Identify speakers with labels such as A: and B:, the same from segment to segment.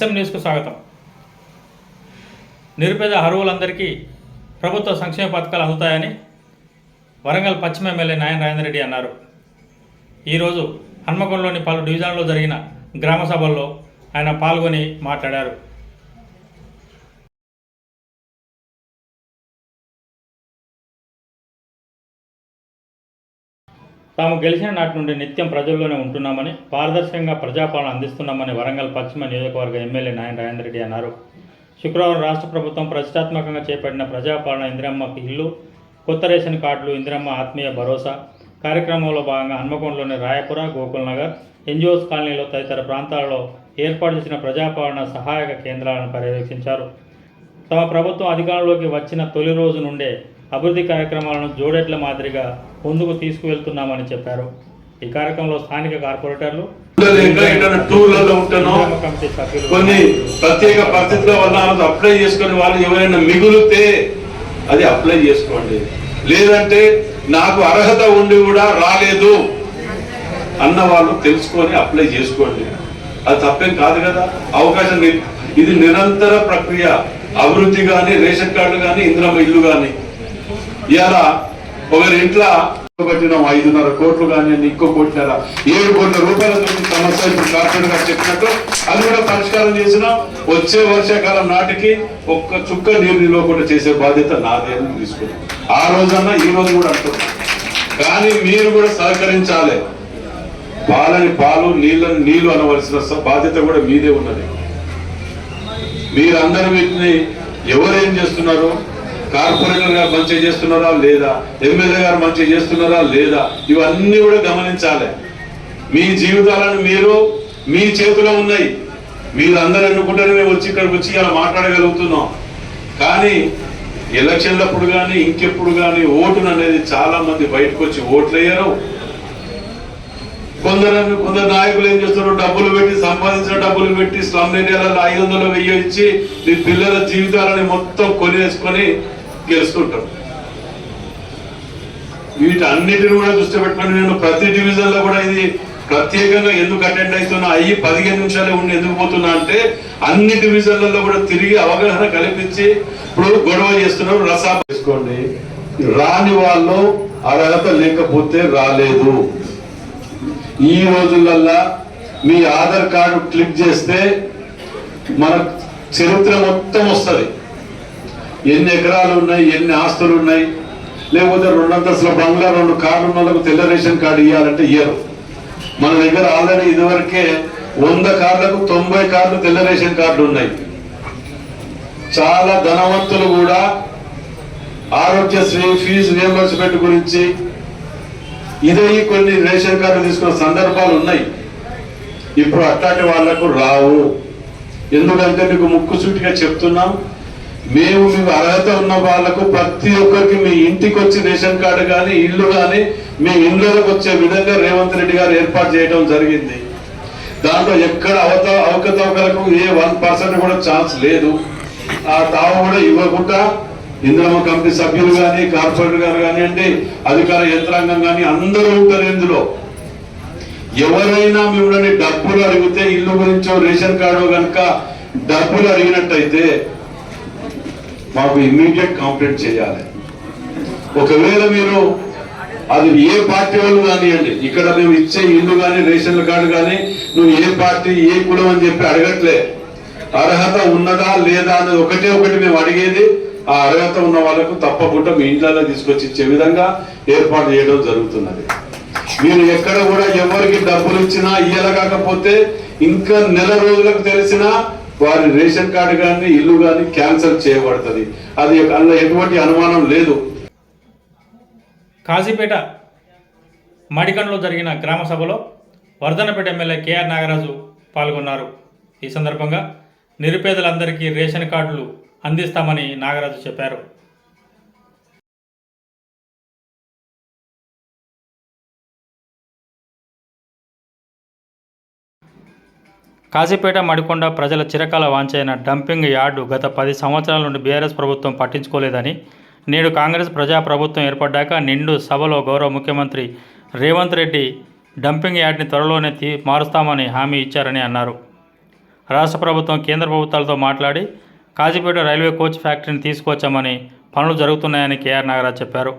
A: S M న్యూస్కు స్వాగతం. నిరుపేద అర్హులందరికీ ప్రభుత్వ సంక్షేమ పథకాలు అందుతాయని వరంగల్ పశ్చిమ ఎమ్మెల్యే నాయన రాజేంద్ర రెడ్డి అన్నారు. ఈరోజు హన్మకొండలోని పలు డివిజన్లలో జరిగిన గ్రామ సభల్లో ఆయన పాల్గొని మాట్లాడారు. తాము గెలిచిన నాటి నుండి నిత్యం ప్రజల్లోనే ఉంటున్నామని పారదర్శకంగా ప్రజాపాలన అందిస్తున్నామని వరంగల్ పశ్చిమ నియోజకవర్గ ఎమ్మెల్యే నాయన రాజేందర్ రెడ్డి అన్నారు. శుక్రవారం రాష్ట్ర ప్రభుత్వం ప్రతిష్టాత్మకంగా చేపట్టిన ప్రజాపాలన ఇందిరమ్మకి ఇల్లు కొత్త రేషన్ కార్డులు ఇందిరమ్మ ఆత్మీయ భరోసా కార్యక్రమంలో భాగంగా హన్మకొండలోని రాయపుర గోకుల్ నగర్ ఎన్జిఓస్ కాలనీలో తదితర ప్రాంతాలలో ఏర్పాటు చేసిన ప్రజాపాలన సహాయక కేంద్రాలను పర్యవేక్షించారు. తమ ప్రభుత్వం అధికారంలోకి వచ్చిన తొలి రోజు నుండే అభివృద్ధి కార్యక్రమాలను జోడెట్ల మాదిరిగా ముందుకు తీసుకువెళ్తున్నామని చెప్పారు. ఈ కార్యక్రమంలో స్థానిక కార్పొరేటర్లు
B: టూర్లలో ఉంటానో కొన్ని ప్రత్యేక పరిస్థితుల వల్ల అప్లై చేసుకుని వాళ్ళు ఎవరైనా మిగులితే అది అప్లై చేసుకోండి. లేదంటే నాకు అర్హత ఉండి కూడా రాలేదు అన్న వాళ్ళు తెలుసుకొని అప్లై చేసుకోండి. అది తప్పేం కాదు కదా? అవకాశం ఇది నిరంతర ప్రక్రియ. అభివృద్ధి కానీ రేషన్ కార్డు కానీ ఇంద్రమ్మ ఇల్లు కానీ ఇవాళ ఒకరి ఇంట్లో పెట్టినాం ఐదున్నర కోట్లు కానీ ఇంకో కోట్లరా ఏడు కోట్ల రూపాయలతో సమస్య ఇప్పుడు కార్పొరేట్ గారు చెప్పినట్టు అది కూడా పరిష్కారం చేసినాం వచ్చే వర్షాకాలం నాటికి ఒక్క చుక్క నీరు నిలవకుండా చేసే బాధ్యత నాదే అని తీసుకున్నాం. ఆ రోజన్నా ఈ రోజు కూడా అంటున్నాం. కానీ మీరు కూడా సహకరించాలి. పాలని పాలు నీళ్ళని నీళ్ళు అనవలసిన బాధ్యత కూడా మీదే ఉన్నది. మీరందరూ వీటిని ఎవరేం చేస్తున్నారు? కార్పొరేటర్ గారు మంచిగా చేస్తున్నారా లేదా? ఎమ్మెల్యే గారు మంచిగా చేస్తున్నారా లేదా? ఇవన్నీ కూడా గమనించాలి. మీ జీవితాలను మీరు మీ చేతిలో ఉన్నాయి. మీరు అందరు ఎన్నుకుంటేనే వచ్చి ఇక్కడికి వచ్చి ఇలా మాట్లాడగలుగుతున్నాం. కానీ ఎలక్షన్లప్పుడు కానీ ఇంకెప్పుడు కానీ ఓటును అనేది చాలా మంది బయటకు వచ్చి ఓట్లు వేయరు కొందరు కొందరు నాయకులు ఏం చేస్తారు డబ్బులు పెట్టి సంపాదించిన డబ్బులు పెట్టి స్లమ్ ఏరియాలలో ఐదు వందలు వెయ్యి ఇచ్చి మీ పిల్లల జీవితాలని మొత్తం కొనేసుకొని గెలుస్తుంటారు వీటన్నిటిని కూడా దృష్టి పెట్టుకొని నేను ప్రతి డివిజన్లో కూడా ఇది ప్రత్యేకంగా ఎందుకు అటెండ్ అవుతున్నా అయ్యి పదిహేను నిమిషాలు ఉండి ఎందుకు పోతున్నా అంటే అన్ని డివిజన్లలో కూడా తిరిగి అవగాహన కల్పించి ఇప్పుడు గొడవ చేస్తున్నారు రసా చేసుకోండి. రాని వాళ్ళు అర్హత లేకపోతే రాలేదు. ఈ రోజులల్లా మీ ఆధార్ కార్డు క్లిక్ చేస్తే మన చరిత్ర మొత్తం వస్తుంది. ఎన్ని ఎకరాలు ఉన్నాయి ఎన్ని ఆస్తులు ఉన్నాయి? లేకపోతే రెండు అంతస్తుల బంగ్లా రెండు కార్లు ఉన్న వాళ్ళకు తెల్ల రేషన్ కార్డు ఇవ్వాలంటే ఇయ్యరు. మన దగ్గర ఆల్రెడీ ఇదివరకే వంద కార్లకు తొంభై కార్లు తెల్ల రేషన్ కార్డు ఉన్నాయి. చాలా ధనవంతులు కూడా ఆరోగ్యశ్రీ ఫీజు రియంబర్స్మెంట్ గురించి ఇదే కొన్ని రేషన్ కార్డు తీసుకున్న సందర్భాలు ఉన్నాయి. ఇప్పుడు అట్లాంటి వాళ్ళకు రావు. ఎందుకంటే మీకు ముక్కు సూటిగా చెప్తున్నాం. మేము మేము అర్హత ఉన్న వాళ్ళకు ప్రతి ఒక్కరికి మీ ఇంటికి వచ్చి రేషన్ కార్డు కానీ ఇల్లు కానీ మీ ఇండ్లకు వచ్చే విధంగా రేవంత్ రెడ్డి గారు ఏర్పాటు చేయడం జరిగింది. దాంట్లో ఎక్కడ అవత అవకతవకలకు ఏ వన్ పర్సెంట్ కూడా ఛాన్స్ లేదు. ఆ తావు కూడా ఇవ్వకుండా ఇంద్రమ కమిటీ సభ్యులు కానీ కార్పొరేటర్ గారు కానివ్వండి అధికార యంత్రాంగం కానీ అందరూ ఉంటారు ఇందులో. ఎవరైనా మిమ్మల్ని డబ్బులు అడిగితే ఇల్లు గురించో రేషన్ కార్డు కనుక డబ్బులు అడిగినట్టయితే మాకు ఇమ్మీడియట్ కంప్లైంట్ చేయాలి. ఒకవేళ మీరు అది ఏ పార్టీ వాళ్ళు కానివ్వండి ఇక్కడ మేము ఇచ్చే ఇల్లు కానీ రేషన్ కార్డు కానీ నువ్వు ఏ పార్టీ ఏ కులం అని చెప్పి అడగట్లే. అర్హత ఉన్నదా లేదా అనేది ఒకటే ఒకటి మేము అడిగేది ఆ అర్హత ఉన్న వాళ్ళకు తప్పకుండా మీ ఇంట్లో తీసుకొచ్చి ఇచ్చే విధంగా ఏర్పాటు చేయడం జరుగుతున్నది. మీరు ఎక్కడ కూడా ఎవరికి డబ్బులు ఇచ్చినా ఇయ్యల కాకపోతే ఇంకా నెల రోజులకు తెలిసినా వారి రేషన్ కార్డు కానీ ఇల్లు కానీ క్యాన్సిల్ చేయబడుతుంది. అది అందులో ఎటువంటి అనుమానం లేదు.
A: కాజీపేట మడికండ్లో జరిగిన గ్రామ సభలో వర్ధనపేట ఎమ్మెల్యే కేఆర్ నాగరాజు పాల్గొన్నారు. ఈ సందర్భంగా నిరుపేదలందరికీ రేషన్ కార్డులు అందిస్తామని నాగరాజు చెప్పారు. కాశీపేట మడికొండ ప్రజల చిరకాల వాంచైన డంపింగ్ యార్డు గత పది సంవత్సరాల నుండి బీఆర్ఎస్ ప్రభుత్వం పట్టించుకోలేదని నేడు కాంగ్రెస్ ప్రజా ప్రభుత్వం ఏర్పడ్డాక నిండు సభలో గౌరవ ముఖ్యమంత్రి రేవంత్ రెడ్డి డంపింగ్ యార్డ్ని త్వరలోనే తీ మారుస్తామని హామీ ఇచ్చారని అన్నారు. రాష్ట్ర ప్రభుత్వం కేంద్ర ప్రభుత్వాలతో మాట్లాడి కాజీపేట రైల్వే కోచ్ ఫ్యాక్టరీని తీసుకొచ్చామని పనులు జరుగుతున్నాయని కేఆర్ నాగరాజ్ చెప్పారు.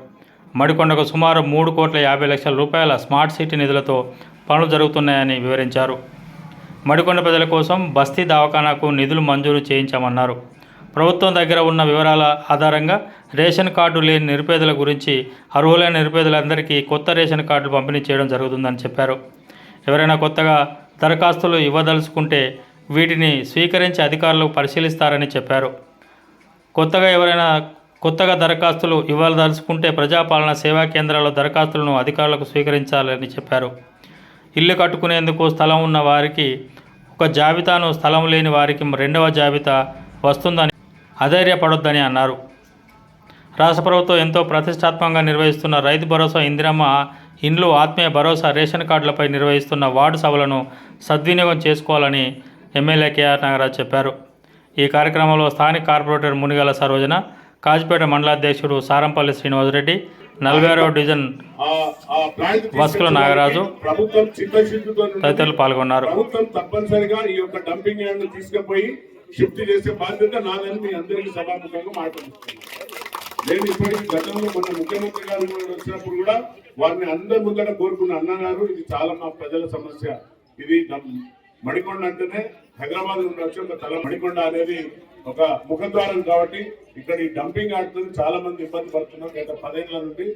A: మడికొండకు సుమారు మూడు కోట్ల యాభై లక్షల రూపాయల స్మార్ట్ సిటీ నిధులతో పనులు జరుగుతున్నాయని వివరించారు. మడికొండ ప్రజల కోసం బస్తీ దవాఖానాకు నిధులు మంజూరు చేయించామన్నారు. ప్రభుత్వం దగ్గర ఉన్న వివరాల ఆధారంగా రేషన్ కార్డు లేని నిరుపేదల గురించి అర్హులైన నిరుపేదలందరికీ కొత్త రేషన్ కార్డులు పంపిణీ చేయడం జరుగుతుందని చెప్పారు. ఎవరైనా కొత్తగా దరఖాస్తులు ఇవ్వదలుచుకుంటే వీటిని స్వీకరించి అధికారులు పరిశీలిస్తారని చెప్పారు. కొత్తగా ఎవరైనా కొత్తగా దరఖాస్తులు ఇవ్వదలుచుకుంటే ప్రజాపాలన సేవా కేంద్రాల్లో దరఖాస్తులను అధికారులకు స్వీకరించాలని చెప్పారు. ఇల్లు కట్టుకునేందుకు స్థలం ఉన్న వారికి ఒక జాబితాను స్థలం లేని వారికి రెండవ జాబితా వస్తుందని అధైర్యపడొద్దని అన్నారు. రాష్ట్ర ప్రభుత్వం ఎంతో ప్రతిష్టాత్మకంగా నిర్వహిస్తున్న రైతు భరోసా ఇందిరమ్మ ఇండ్లు ఆత్మీయ భరోసా రేషన్ కార్డులపై నిర్వహిస్తున్న వార్డు సభలను సద్వినియోగం చేసుకోవాలని ఎమ్మెల్యే కేఆర్ నాగరాజ్ చెప్పారు. ఈ కార్యక్రమంలో స్థానిక కార్పొరేటర్ మునిగల సరోజన కాజిపేట మండలాధ్యక్షుడు సారంపల్లి శ్రీనివాసరెడ్డి నలభై ఆరవ డివిజన్ వస్కుల నాగరాజు. తదితరులు పాల్గొన్నారు
C: ప్రభుత్వం తప్పనిసరిగా ఈ యొక్క డంపింగ్ యార్డ్ తీసుకుపోయి షిఫ్ట్ చేసే బాధ్యత నాదని మీ అందరికీ సభాముఖంగా మాట్లాడుతున్నాను నేను ఇప్పటికీ గతంలో మన ముఖ్యమంత్రి గారు కూడా వచ్చినప్పుడు కూడా వారిని అందరి ముందర కోరుకున్న అన్నగారు ఇది చాలా మా ప్రజల సమస్య ఇది మణికొండ అంటేనే హైదరాబాద్ నుండి వచ్చి ఒక తల మణికొండ అనేది ఒక ముఖద్వారం కాబట్టి ఇక్కడ ఈ డంపింగ్ ఆడుతుంది చాలా మంది ఇబ్బంది పడుతున్నారు. గత పదేళ్ళ నుండి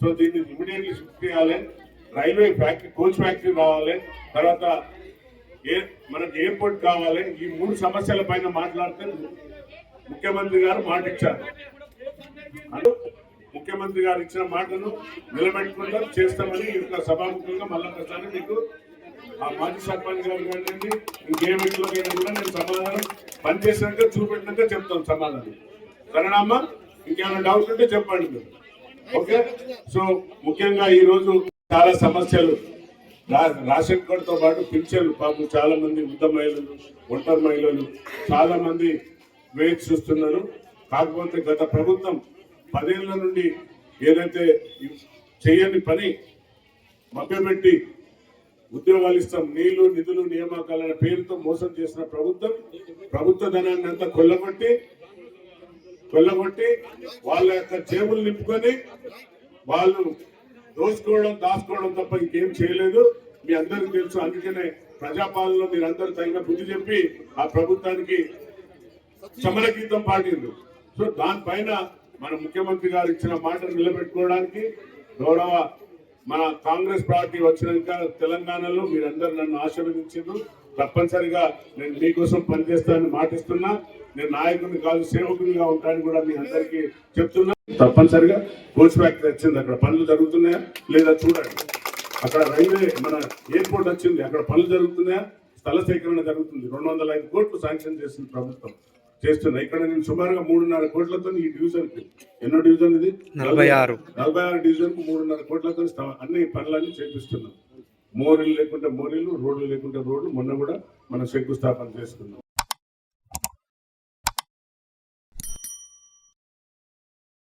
C: సో దీన్ని ఇమీడియట్లీ షిఫ్ట్ చేయాలి. రైల్వే ఫ్యాక్టరీ కోచ్ ఫ్యాక్టరీ రావాలి. తర్వాత ఏ మనకి ఎయిర్పోర్ట్ కావాలి. ఈ మూడు సమస్యల పైన మాట్లాడితే ముఖ్యమంత్రి గారు మాట ఇచ్చారు ముఖ్యమంత్రి గారు ఇచ్చిన మాటను నిలబెట్టుకుంటాం చేస్తామని ఈ యొక్క సభాముఖంగా మళ్ళొకసారి మీకు ఆ మాజీ సర్పంచ్ గారు కానివ్వండి ఇంకేమిట్లోకైనా కూడా నేను సమాధానం పనిచేసినాక చూపెట్టినాక చెప్తాను సమాధానం. సరేనామ్మా ఇంకేమైనా డౌట్ ఉంటే చెప్పండి మీరు. ఓకే సో ముఖ్యంగా ఈరోజు చాలా సమస్యలు. రా- రేషన్ కార్డుతో పాటు పింఛన్లు పాపం చాలా మంది వృద్ధ మహిళలు ఒంటరి మహిళలు. చాలా మంది వేచి చూస్తున్నారు. కాకపోతే గత ప్రభుత్వం పదేళ్ళ నుండి ఏదైతే చేయని పని మభ్యపెట్టి ఉద్యోగాలు ఇస్తాం నీళ్ళు నిధులు నియామకాలనే పేరుతో మోసం చేసిన ప్రభుత్వం ప్రభుత్వ ధనాన్ని అంతా కొల్లగొట్టి కొల్లగొట్టి వాళ్ళ యొక్క జేబులు నింపుకొని వాళ్ళు దోచుకోవడం దాచుకోవడం తప్ప ఇంకేం చేయలేదు. మీ అందరికీ తెలుసు అందుకనే ప్రజాపాలనలో మీరందరూ తగిన బుద్ధి చెప్పి ఆ ప్రభుత్వానికి సమర గీతం పాడిండ్రు సో దానిపైన మన ముఖ్యమంత్రి గారు ఇచ్చిన మాటను నిలబెట్టుకోవడానికి గౌరవ మన కాంగ్రెస్ పార్టీ వచ్చినాక తెలంగాణలో మీరందరూ నన్ను ఆశీర్వదించారు తప్పనిసరిగా నేను మీకోసం పనిచేస్తానని మాటిస్తున్నా. నేను నాయకుడిని కాదు సేవకునిగా ఉంటానని కూడా మీ అందరికీ చెప్తున్నా. తప్పనిసరిగా కోచ్ ఫ్యాక్టరీ వచ్చింది. అక్కడ పనులు జరుగుతున్నాయా లేదా చూడండి. అక్కడ రైల్వే మన ఎయిర్పోర్ట్ వచ్చింది. అక్కడ పనులు జరుగుతున్నాయా? స్థల సేకరణ జరుగుతుంది. రెండు వందల ఐదు కోట్లు శాంక్షన్ చేసింది ప్రభుత్వం. చేస్తున్నా. ఇక్కడ నేను సుమారుగా మూడున్నర కోట్లతో ఈ డివిజన్ ఎన్నో డివిజన్ ఇది?
D: నలభై ఆరు.
C: నలభై ఆరు డివిజన్కు మూడున్నర కోట్లతో అన్ని పనులన్నీ చేపిస్తున్నాం. మోరీలు లేకుంటే మోరీలు రోడ్లు లేకుంటే రోడ్లు. మొన్న కూడా మనం శంకుస్థాపన చేసుకున్నాం.